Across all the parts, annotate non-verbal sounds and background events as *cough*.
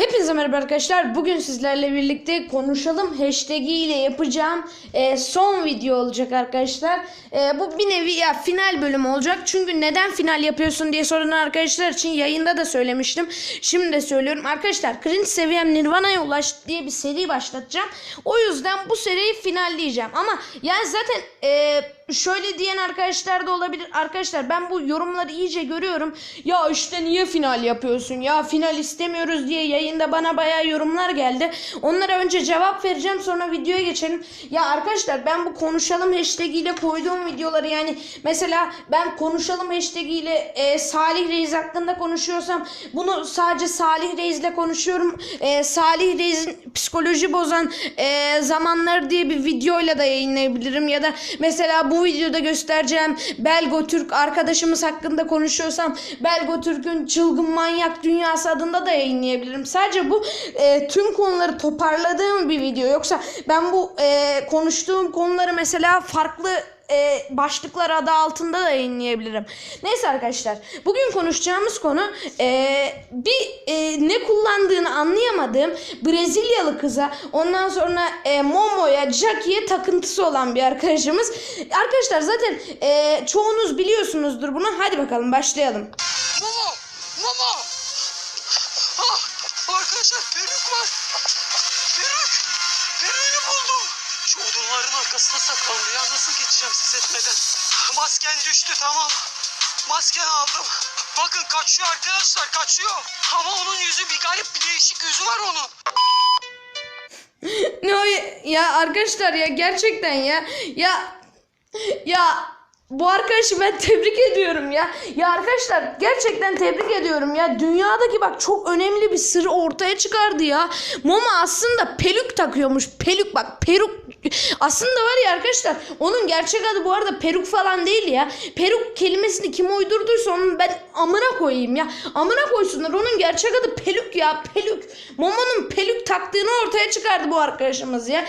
Hip Hepinize merhaba arkadaşlar. Bugün sizlerle birlikte konuşalım hashtag ile yapacağım e, son video olacak arkadaşlar. E, bu bir nevi ya final bölüm olacak. Çünkü neden final yapıyorsun diye soran arkadaşlar için yayında da söylemiştim. Şimdi de söylüyorum. Arkadaşlar cringe seviyem Nirvana'ya ulaştı diye bir seri başlatacağım. O yüzden bu seriyi finalleyeceğim. Ama yani zaten e, şöyle diyen arkadaşlar da olabilir. Arkadaşlar ben bu yorumları iyice görüyorum. Ya işte niye final yapıyorsun? Ya final istemiyoruz diye yayında bana bayağı yorumlar geldi. Onlara önce cevap vereceğim sonra videoya geçelim. Ya arkadaşlar ben bu konuşalım hashtag ile koyduğum videoları yani mesela ben konuşalım hashtag ile e, Salih Reis hakkında konuşuyorsam bunu sadece Salih Reis ile konuşuyorum. E, Salih Reis'in psikoloji bozan e, zamanları diye bir videoyla da yayınlayabilirim ya da mesela bu videoda göstereceğim Belgo Türk arkadaşımız hakkında konuşuyorsam Belgo Türk'ün çılgın manyak dünyası adında da yayınlayabilirim. Sadece bu e, tüm konuları toparladığım bir video. Yoksa ben bu e, konuştuğum konuları mesela farklı e, başlıklar adı altında da yayınlayabilirim. Neyse arkadaşlar bugün konuşacağımız konu e, bir e, ne kullandığını anlayamadığım Brezilyalı kıza ondan sonra e, Momo'ya Jackie'ye takıntısı olan bir arkadaşımız. Arkadaşlar zaten e, çoğunuz biliyorsunuzdur bunu. Hadi bakalım başlayalım. Momo! Momo! Saklandı ya. Nasıl geçeceğim ses etmeden? Masken düştü tamam. Masken aldım. Bakın kaçıyor arkadaşlar kaçıyor. Ama onun yüzü bir garip bir değişik yüzü var onun. *laughs* Ne o ya, arkadaşlar ya gerçekten ya ya ya bu arkadaşı ben tebrik ediyorum ya. Ya arkadaşlar gerçekten tebrik ediyorum ya. Dünyadaki bak çok önemli bir sır ortaya çıkardı ya. Moma aslında pelük takıyormuş. Pelük bak peruk. *laughs* Aslında var ya arkadaşlar onun gerçek adı bu arada peruk falan değil ya. Peruk kelimesini kim uydurduysa onun ben amına koyayım ya. Amına koysunlar onun gerçek adı pelük ya. Pelük. Momo'nun pelük taktığını ortaya çıkardı bu arkadaşımız ya.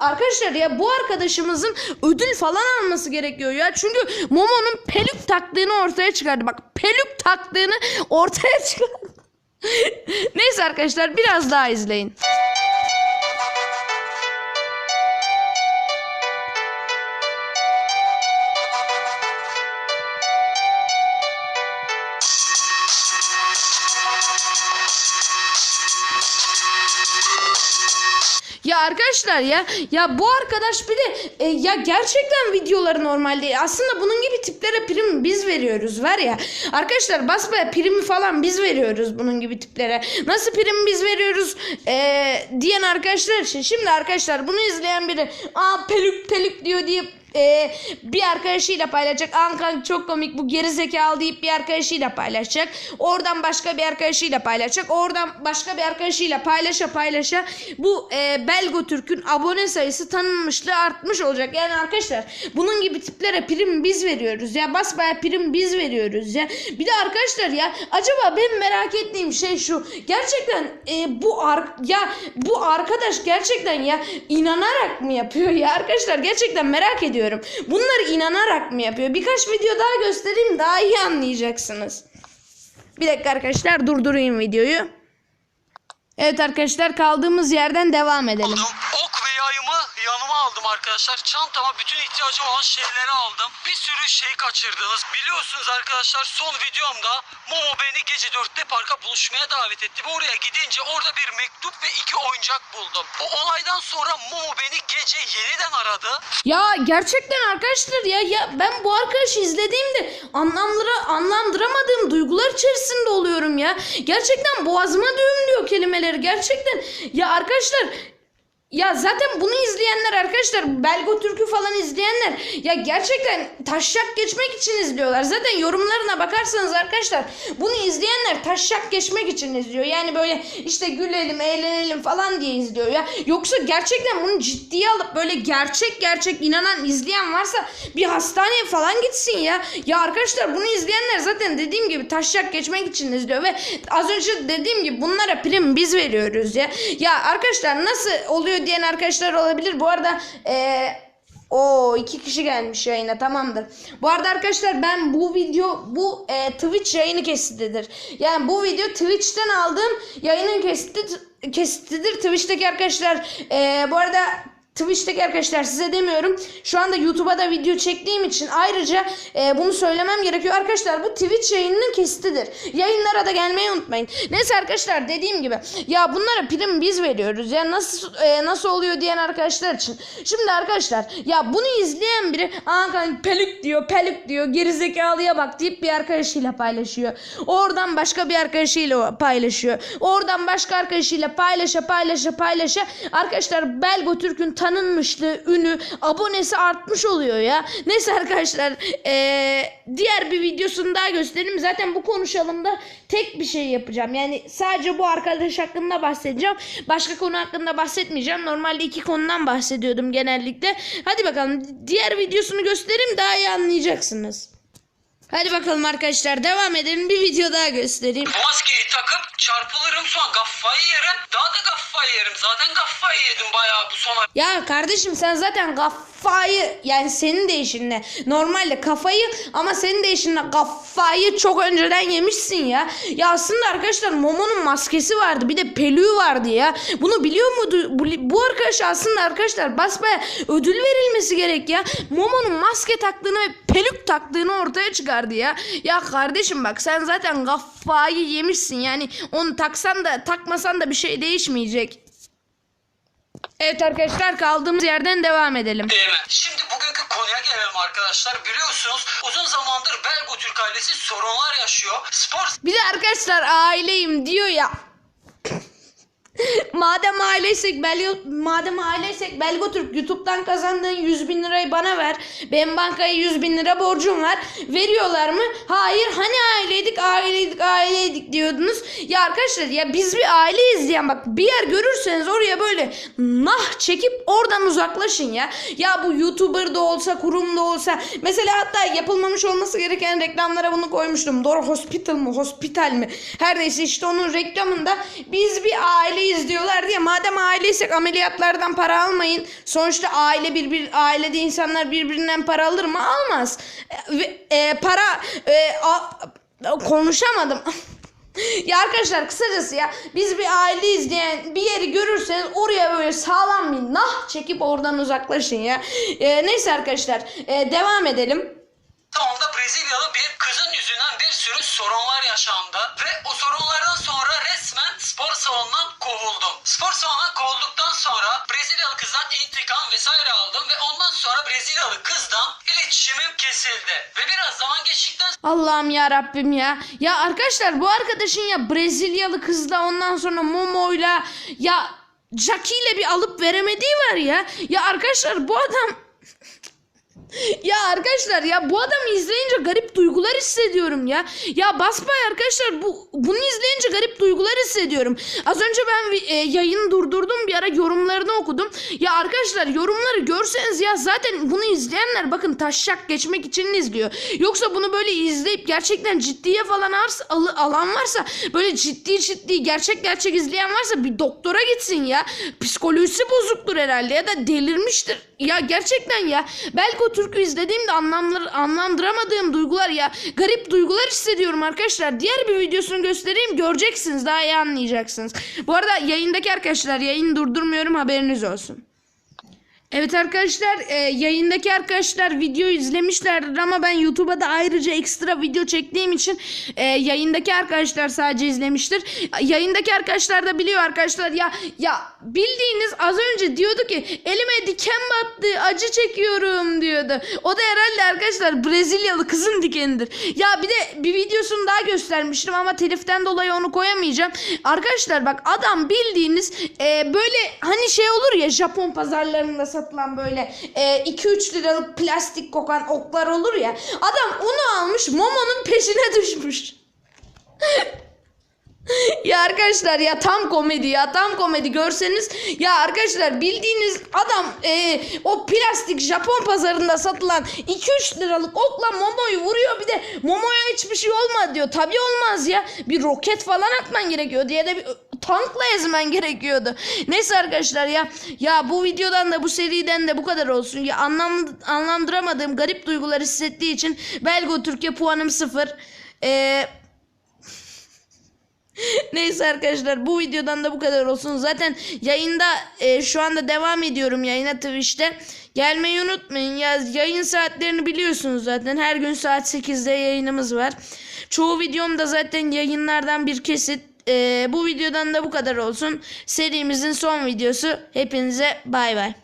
Arkadaşlar ya bu arkadaşımızın ödül falan alması gerekiyor ya. Çünkü Momo'nun pelük taktığını ortaya çıkardı. Bak pelük taktığını ortaya çıkardı. *laughs* Neyse arkadaşlar biraz daha izleyin. Ya arkadaşlar ya ya bu arkadaş bir de e, ya gerçekten videoları normal değil. Aslında bunun gibi tiplere prim biz veriyoruz var ya. Arkadaşlar basbaya primi falan biz veriyoruz bunun gibi tiplere. Nasıl prim biz veriyoruz e, diyen arkadaşlar için. Şimdi arkadaşlar bunu izleyen biri aa pelük pelük diyor diye e, bir arkadaşıyla paylaşacak. Ankan çok komik bu geri zekalı deyip bir arkadaşıyla paylaşacak. Oradan başka bir arkadaşıyla paylaşacak. Oradan başka bir arkadaşıyla paylaşa paylaşa bu e, Belgo Türk'ün abone sayısı tanınmışlığı artmış olacak. Yani arkadaşlar bunun gibi tiplere prim biz veriyoruz ya. Basbaya prim biz veriyoruz ya. Bir de arkadaşlar ya acaba ben merak ettiğim şey şu. Gerçekten e, bu ar ya bu arkadaş gerçekten ya inanarak mı yapıyor ya arkadaşlar gerçekten merak ediyorum. Bunları inanarak mı yapıyor? Birkaç video daha göstereyim daha iyi anlayacaksınız. Bir dakika arkadaşlar durdurayım videoyu. Evet arkadaşlar kaldığımız yerden devam edelim. Ok ve yayımı yanıma aldım arkadaşlar. Çantama bütün ihtiyacım olan şeyleri aldım. Bir sürü şey kaçırdınız. Biliyorsunuz arkadaşlar son videomda Momo beni gece 4'te parka buluşmaya davet etti. Oraya gidince orada bir mektup ve iki oyuncak buldum. O olaydan sonra Momo beni gece yeniden aradı. Ya gerçekten arkadaşlar ya ya ben bu arkadaşı izlediğimde anlamlara anlamdıramadığım duygular içerisinde oluyorum ya. Gerçekten boğazıma düğümlüyor kelimeleri gerçekten. Ya arkadaşlar ya zaten bunu izleyenler arkadaşlar Belgo Türk'ü falan izleyenler ya gerçekten taşak geçmek için izliyorlar. Zaten yorumlarına bakarsanız arkadaşlar bunu izleyenler taşak geçmek için izliyor. Yani böyle işte gülelim eğlenelim falan diye izliyor ya. Yoksa gerçekten bunu ciddiye alıp böyle gerçek gerçek inanan izleyen varsa bir hastaneye falan gitsin ya. Ya arkadaşlar bunu izleyenler zaten dediğim gibi taşak geçmek için izliyor ve az önce dediğim gibi bunlara prim biz veriyoruz ya. Ya arkadaşlar nasıl oluyor diyen arkadaşlar olabilir. Bu arada eee O iki kişi gelmiş yayına tamamdır. Bu arada arkadaşlar ben bu video bu e, Twitch yayını kesitidir. Yani bu video Twitch'ten aldığım yayının kesiti, kesitidir. Twitch'teki arkadaşlar e, bu arada Twitch'teki arkadaşlar size demiyorum. Şu anda YouTube'a da video çektiğim için ayrıca e, bunu söylemem gerekiyor. Arkadaşlar bu Twitch yayınının kesitidir. Yayınlara da gelmeyi unutmayın. Neyse arkadaşlar dediğim gibi ya bunlara prim biz veriyoruz. Ya nasıl e, nasıl oluyor diyen arkadaşlar için. Şimdi arkadaşlar ya bunu izleyen biri aa kanka pelük diyor pelük diyor gerizekalıya bak deyip bir arkadaşıyla paylaşıyor. Oradan başka bir arkadaşıyla paylaşıyor. Oradan başka arkadaşıyla paylaşa paylaşa paylaşa arkadaşlar Belgo Türk'ün tanınmışlığı, ünü, abonesi artmış oluyor ya. Neyse arkadaşlar eee, diğer bir videosunu daha göstereyim. Zaten bu konuşalımda tek bir şey yapacağım. Yani sadece bu arkadaş hakkında bahsedeceğim. Başka konu hakkında bahsetmeyeceğim. Normalde iki konudan bahsediyordum genellikle. Hadi bakalım diğer videosunu göstereyim daha iyi anlayacaksınız. Hadi bakalım arkadaşlar devam edelim. Bir video daha göstereyim. Bu maskeyi takıp çarpılırım sonra kafayı yerim. Daha da kafayı yerim. Zaten kafayı yedim bayağı bu son Ya kardeşim sen zaten kafayı yani senin değişinle normalde kafayı ama senin değişinle kafayı çok önceden yemişsin ya. Ya aslında arkadaşlar Momo'nun maskesi vardı bir de pelüğü vardı ya. Bunu biliyor muydu? Bu, bu arkadaş aslında arkadaşlar basbaya ödül verilmesi gerek ya. Momo'nun maske taktığını ve pelük taktığını ortaya çıkardı ya. Ya kardeşim bak sen zaten kafayı yemişsin yani onu taksan da takmasan da bir şey değişmeyecek. Evet arkadaşlar kaldığımız yerden devam edelim. Değil mi? Şimdi bugünkü konuya gelelim arkadaşlar. Biliyorsunuz uzun zamandır Belgo Türk ailesi sorunlar yaşıyor. Spor Bir de arkadaşlar aileyim diyor ya. *laughs* madem aileysek Belgo, madem aileysek Belgo Türk YouTube'dan kazandığın 100 bin lirayı bana ver. Benim bankaya 100 bin lira borcum var. Veriyorlar mı? Hayır. Hani aileydik aileydik aileydik diyordunuz. Ya arkadaşlar ya biz bir aileyiz diyen bak bir yer görürseniz oraya böyle nah çekip oradan uzaklaşın ya. Ya bu YouTuber da olsa kurum da olsa mesela hatta yapılmamış olması gereken reklamlara bunu koymuştum. Doğru hospital mı hospital mi? Her neyse işte onun reklamında biz bir aileyiz diyorlar diye madem aileysek ameliyatlardan para almayın. Sonuçta aile bir bir ailede insanlar birbirinden para alır mı? Almaz. E, e, para e, a- konuşamadım. *laughs* Ya arkadaşlar kısacası ya biz bir aileyiz diyen bir yeri görürseniz oraya böyle sağlam bir nah çekip oradan uzaklaşın ya. E, neyse arkadaşlar e, devam edelim. Sonunda Brezilyalı bir kızın yüzünden bir sürü sorunlar yaşandı ve o sorunlardan sonra resmen spor salonundan kovuldum. Spor salonundan kovulduktan sonra Brezilyalı kızdan intikam vesaire aldım ve ondan sonra Brezilyalı kızdan iletişimim kesildi. Ve biraz zaman geçtikten Allah'ım ya Rabbim ya. Ya arkadaşlar bu arkadaşın ya Brezilyalı kızla ondan sonra Momo'yla ya Jackie ile bir alıp veremediği var ya. Ya arkadaşlar bu adam Ya arkadaşlar ya bu adamı izleyince garip duygular hissediyorum ya. Ya basbay arkadaşlar bu bunu izleyince garip duygular hissediyorum. Az önce ben e, yayını durdurdum bir ara yorumlarını okudum. Ya arkadaşlar yorumları görseniz ya zaten bunu izleyenler bakın taşşak geçmek için izliyor. Yoksa bunu böyle izleyip gerçekten ciddiye falan al- alan varsa böyle ciddi ciddi gerçek gerçek izleyen varsa bir doktora gitsin ya. Psikolojisi bozuktur herhalde ya da delirmiştir. Ya gerçekten ya. Belki o türkü izlediğimde anlamlar, anlamdıramadığım duygular ya. Garip duygular hissediyorum arkadaşlar. Diğer bir videosunu göstereyim göreceksiniz daha iyi anlayacaksınız. Bu arada yayındaki arkadaşlar yayını durdurmuyorum haberiniz olsun. Evet arkadaşlar e, yayındaki arkadaşlar video izlemişlerdir ama ben YouTube'a da ayrıca ekstra video çektiğim için e, yayındaki arkadaşlar sadece izlemiştir. Yayındaki arkadaşlar da biliyor arkadaşlar ya ya bildiğiniz az önce diyordu ki elime diken battı acı çekiyorum diyordu. O da herhalde arkadaşlar Brezilyalı kızın dikenidir. Ya bir de bir videosunu daha göstermiştim ama teliften dolayı onu koyamayacağım. Arkadaşlar bak adam bildiğiniz e, böyle hani şey olur ya Japon pazarlarında satılan böyle 2-3 liralık plastik kokan oklar olur ya. Adam onu almış Momo'nun peşine düşmüş. *laughs* ya arkadaşlar ya tam komedi ya tam komedi görseniz ya arkadaşlar bildiğiniz adam e, o plastik Japon pazarında satılan 2-3 liralık okla Momo'yu vuruyor bir de Momo'ya hiçbir şey olmadı diyor. Tabi olmaz ya bir roket falan atman gerekiyor diye de bir tankla ezmen gerekiyordu. Neyse arkadaşlar ya ya bu videodan da bu seriden de bu kadar olsun. Ya anlam anlamdıramadığım garip duygular hissettiği için Belgo Türkiye puanım sıfır. Eee *laughs* Neyse arkadaşlar bu videodan da bu kadar olsun. Zaten yayında e, şu anda devam ediyorum yayına Twitch'te. Gelmeyi unutmayın. Ya, yayın saatlerini biliyorsunuz zaten. Her gün saat 8'de yayınımız var. Çoğu videom da zaten yayınlardan bir kesit. E, bu videodan da bu kadar olsun. Serimizin son videosu. Hepinize bay bay.